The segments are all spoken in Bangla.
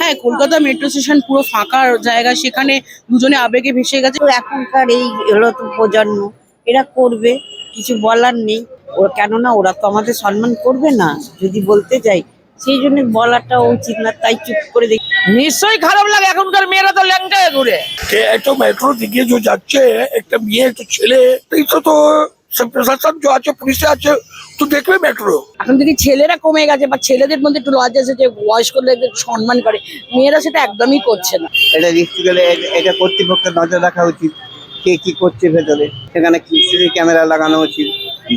হ্যাঁ কলকাতা মেট্রো স্টেশন পুরো ফাঁকা জায়গা সেখানে দুজনে আবেগে ভেসে গেছে। এখনকার এই হলো তো প্রজন্ম এরা করবে কিছু বলার নেই। ওরা কেননা ওরা তো আমাদের সম্মান করবে না যদি বলতে যাই। সেই জন্য বলাটা উচিত না তাই চুপ করে দেখি। নিশ্চয়ই খারাপ লাগে এখনকার মেয়েরা তো ল্যাংটায় ঘুরে। একটা মেট্রো দিকে যে যাচ্ছে একটা মেয়ে একটা ছেলে এই তো তো প্রশাসন যে আছে পুলিশে আছে তো দেখবে মেট্রো। এখন যদি ছেলেরা কমে গেছে বা ছেলেদের মধ্যে একটু লজ্জা এসেছে বয়স্ক লোকদের সম্মান করে মেয়েরা সেটা একদমই করছে না। এটা গেলে এটা কর্তৃপক্ষের নজর রাখা উচিত কে কি করছে ভেতরে। সেখানে সিসি ক্যামেরা লাগানো উচিত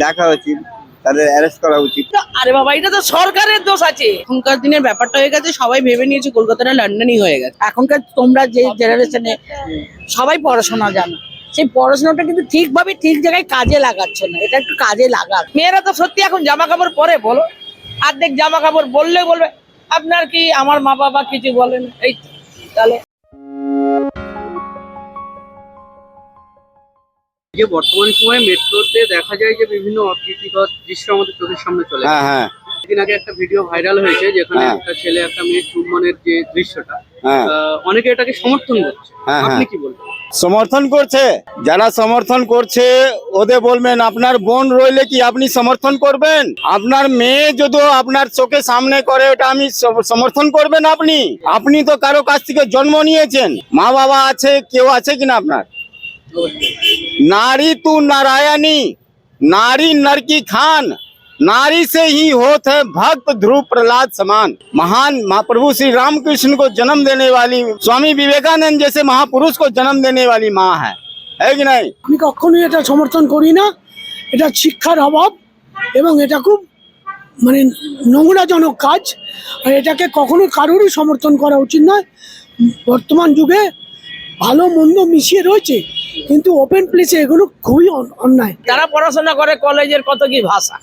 দেখা উচিত তাদের অ্যারেস্ট করা উচিত। আরে বাবা এটা তো সরকারের দোষ আছে। এখনকার দিনের ব্যাপারটা হয়ে গেছে সবাই ভেবে নিয়েছে কলকাতাটা লন্ডনই হয়ে গেছে। এখনকার তোমরা যে জেনারেশনে সবাই পড়াশোনা জানো। সেই পড়াশোনাটা কিন্তু ঠিকভাবে ঠিক জায়গায় কাজে লাগাচ্ছে না। এটা একটু কাজে লাগাক মেয়েরা তো সত্যি এখন জামা কাপড় পরে বলো? অর্ধেক জামা কাপড় বললে বলবে আপনার কি আমার মা বাবা কিছু বলেন? এই তাহলে যে বর্তমান সময়ে মেট্রোতে দেখা যায় যে বিভিন্ন অপ্রীতিকর দৃশ্য আমাদের চোখের সামনে চলে হ্যাঁ আসে। হ্যাঁ কিছুদিন আগে একটা ভিডিও ভাইরাল হয়েছে যেখানে হ্যাঁ। একটা ছেলে একটা মেয়ের চুম্বনের যে দৃশ্যটা হ্যাঁ। আহ, অনেকে এটাকে সমর্থন করছে। আপনি। কি বলবেন? সমর্থন করছে? যারা সমর্থন করছে, ওদের বলবেন, আপনার বোন রইলে কি আপনি সমর্থন করবেন? আপনার মেয়ে যদি আপনার চোখে সামনে করে, ওটা আমি সমর্থন করবেন আপনি? আপনি তো কারও কাছ থেকে জন্ম নিয়েছেন। মা বাবা আছে, কেউ আছে কিনা আপনার? নারী তু নারায়ণী, নারী নারকি খান। नारी से ही होत है भक्त ध्रुव प्रहलाद समान महान महाप्रभु श्री रामकृष्ण को जन्म देने वाली स्वामी विवेकानंद जैसे महापुरुष को जन्म देने वाली माँ है है कि नहीं আমি কখনোই এটা সমর্থন করি না এটা শিক্ষার অভাব এবং এটা খুব মানে নোংরাজনক কাজ আর এটাকে কখনো কারোরই সমর্থন করা উচিত নয় বর্তমান যুগে ভালো মন্দ মিশিয়ে রয়েছে কিন্তু ওপেন প্লেসে এগুলো খুবই অন্যায়। যারা পড়াশোনা করে কলেজের কত কি ভাষা?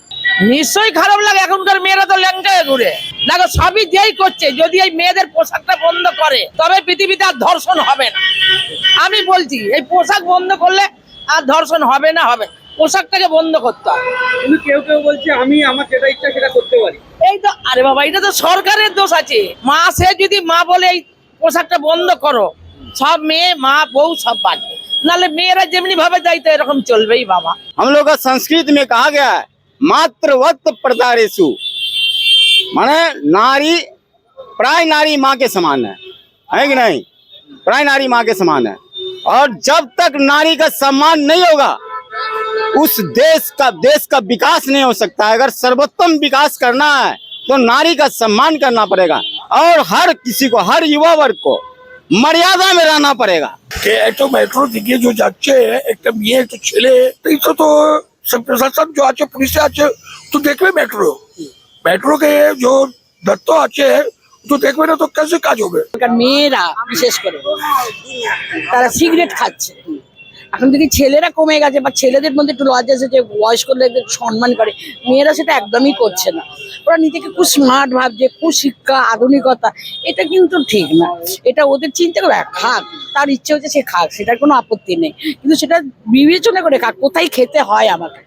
নিশ্চয়ই খারাপ লাগে এখনকার মেয়েরা তো ল্যাংটায় ঘুরে। দেখো সবই যেই করছে যদি এই মেয়েদের পোশাকটা বন্ধ করে তবে পৃথিবীতে আর ধর্ষণ হবে না। আমি বলছি এই পোশাক বন্ধ করলে আর ধর্ষণ হবে না হবে। পোশাকটাকে বন্ধ করতে হবে। কিন্তু কেউ কেউ বলছে আমি আমার যেটা ইচ্ছা সেটা করতে পারি। এই তো আরে বাবা এটা তো সরকারের দোষ আছে। মা সে যদি মা বলে এই পোশাকটা বন্ধ করো সব মেয়ে মা বউ সব বাড়বে নাহলে মেয়েরা যেমনি ভাবে যাই তো এরকম চলবেই বাবা हम लोग का संस्कृत में कहा गया है मातृवत प्रदारेशु माने नारी प्राय नारी माँ के समान है है कि नहीं प्राय नारी माँ के समान है और जब तक नारी का सम्मान नहीं होगा उस देश का देश का विकास नहीं हो सकता है अगर सर्वोत्तम विकास करना है तो नारी का सम्मान करना पड़ेगा और हर किसी को हर युवा वर्ग को मर्यादा में रहना पड़ेगा कि একটা মেট্রো দিকে যে যাচ্ছে একটা মেয়ে একটা ছেলে এই তো তো সব প্রশাসন যে আছে পুলিশে আছে তো দেখবে মেট্রো মেট্রো কে যে দত্ত আছে তো দেখবে না তো कैसे কাজ হবে এখনকার মেয়েরা বিশেষ করে তারা সিগারেট খাচ্ছে এখন যদি ছেলেরা কমে গেছে বা ছেলেদের মধ্যে একটু লজ্জা এসেছে বয়স্ক লোকদের সম্মান করে, মেয়েরা সেটা একদমই করছে না। ওরা নিজেকে খুব স্মার্ট ভাবছে, খুব শিক্ষা, আধুনিকতা, এটা কিন্তু ঠিক না। এটা ওদের চিন্তা করে খাক, তার ইচ্ছে হচ্ছে সে খাক, সেটার কোনো আপত্তি নেই। কিন্তু সেটা বিবেচনা করে খাক, কোথায় খেতে হয় আমাকে?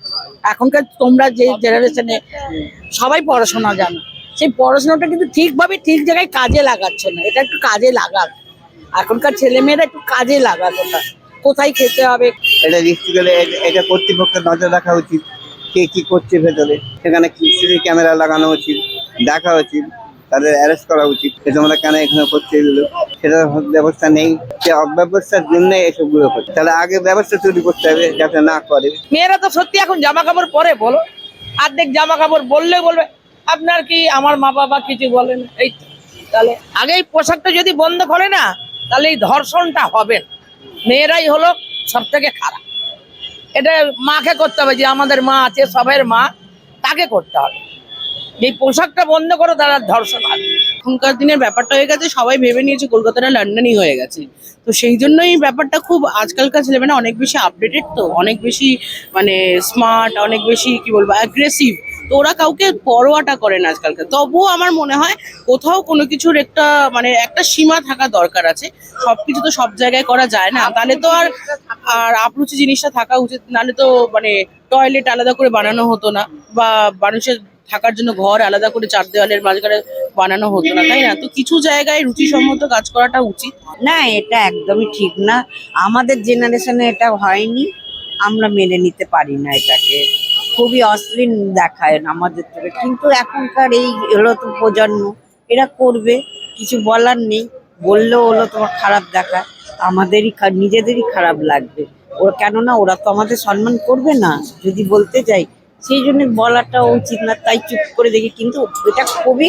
এখনকার তোমরা যে জেনারেশনে সবাই পড়াশোনা জানো, সেই পড়াশোনাটা কিন্তু ঠিকভাবে ঠিক জায়গায় কাজে লাগাচ্ছে না, এটা একটু কাজে লাগাক। এখনকার ছেলেমেয়েরা একটু কাজে লাগাক ওটা। কোথায় খেতে হবে? এটা দেখতে গেলে এটা কর্তৃপক্ষের নজর রাখা উচিত। কে কি করছে ভেতরে? সেখানে সিসি ক্যামেরা লাগানো উচিত? দেখা উচিত। তাদের অ্যারেস্ট করা উচিত। যে তোমরা কেন এখানে করছে এগুলো সেটার ব্যবস্থা নেই। সে অব্যবস্থার জন্য এসবগুলো করছে তাহলে আগে ব্যবস্থা তৈরি করতে হবে যাতে না করে। মেয়েরা তো সত্যি এখন জামা কাপড় পরে বলো। অর্ধেক জামা কাপড় বললে বলবে আপনার কি আমার মা বাবা কিছু বলেন? এই তাহলে আগে এই পোশাকটা যদি বন্ধ করে না তাহলে এই ধর্ষণটা হবে না। মেয়েরাই হলো সব থেকে খারাপ। এটা মাকে করতে হবে যে আমাদের মা আছে, সবের মা, তাকে করতে হবে। এই পোশাকটা বন্ধ করো, তারা ধর্ষণ হবে। এখনকার দিনের ব্যাপারটা হয়ে গেছে, সবাই ভেবে নিয়েছে কলকাতাটা লন্ডনই হয়ে গেছে। তো সেই জন্যই ব্যাপারটা খুব আজকালকার ছেলেমেয়েরা অনেক বেশি আপডেটেড তো, অনেক বেশি মানে স্মার্ট অনেক বেশি কি বলব অ্যাগ্রেসিভ তো ওরা কাউকে পরোয়াটা করে না আজকালকার তবুও আমার মনে হয় কোথাও কোনো কিছুর একটা মানে একটা সীমা থাকা দরকার আছে। সবকিছু তো সব জায়গায় করা যায় না। তাহলে তো আর আর আপরুচি জিনিসটা থাকা উচিত নাহলে তো মানে টয়লেট আলাদা করে বানানো হতো না। বা মানুষের থাকার জন্য ঘর আলাদা করে চার দেওয়ালের মাঝখানে বানানো হতো না তাই না? তো কিছু জায়গায় রুচিসম্মত কাজ করাটা উচিত। না এটা একদমই ঠিক না। আমাদের জেনারেশনে এটা হয়নি। আমরা মেনে নিতে পারি না এটাকে। খুবই অশ্লীল দেখায় আমাদের থেকে কিন্তু এখনকার এই হলো তো প্রজন্ম এরা করবে কিছু বলার নেই বললেও হলো তোমার খারাপ দেখায় আমাদেরই খা- নিজেদেরই খারাপ লাগবে ওরা কেননা ওরা তো আমাদের সম্মান করবে না যদি বলতে যাই সেই জন্য বলাটা উচিত না তাই চুপ করে দেখি কিন্তু এটা খুবই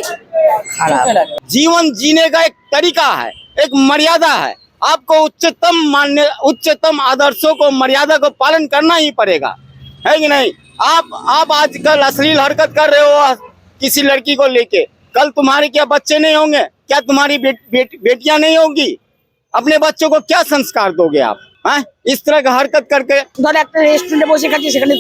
খারাপ जीवन जीने का एक तरीका है एक मर्यादा है आपको उच्चतम मान्य उच्चतम आदर्शों को मर्यादा को पालन करना ही पड़ेगा है कि नहीं आप आप आजकल अश्लील हरकत कर रहे हो किसी लड़की को लेके कल तुम्हारे क्या बच्चे नहीं होंगे क्या तुम्हारी बेट, बेट, बेटियां नहीं होंगी अपने बच्चों को क्या संस्कार दोगे आप हैं इस तरह का हरकत करके ধর একটা রেস্টুরেন্টে বসে খাচ্ছি সেখানে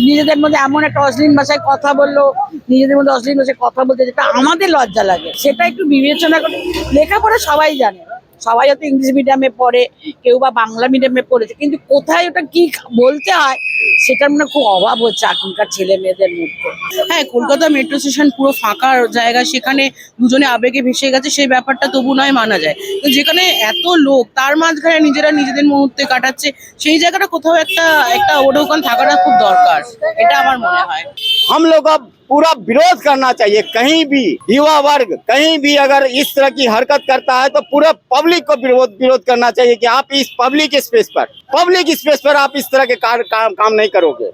নিজেদের মধ্যে এমন একটা অশ্লীল ভাষায় কথা বললো নিজেদের মধ্যে অশ্লীল ভাষায় কথা বলতে যেটা আমাদের লজ্জা লাগে সেটা একটু বিবেচনা করে লেখাপড়া সবাই জানে সবাই হয়তো ইংলিশ মিডিয়ামে পড়ে কেউ বা বাংলা মিডিয়ামে পড়েছে কিন্তু কোথায় ওটা কি বলতে হয় সেটার মানে খুব অভাব হচ্ছে এখনকার ছেলে মেয়েদের মধ্যে হ্যাঁ কলকাতা মেট্রো স্টেশন পুরো ফাঁকা জায়গা সেখানে দুজনে আবেগে ভেসে গেছে সেই ব্যাপারটা তবু নয় মানা যায় তো যেখানে এত লোক তার মাঝখানে নিজেরা নিজেদের মুহূর্তে কাটাচ্ছে সেই জায়গাটা কোথাও একটা একটা ওডোকান থাকাটা খুব দরকার এটা আমার মনে হয় हम लोग का पूरा विरोध करना चाहिए। कहीं भी युवा वर्ग कहीं भी अगर इस तरह की हरकत करता है तो पूरा पब्लिक को विरोध विरोध करना चाहिए कि आप इस पब्लिक स्पेस पर पब्लिक स्पेस पर आप इस तरह के कार, काम काम नहीं करोगे।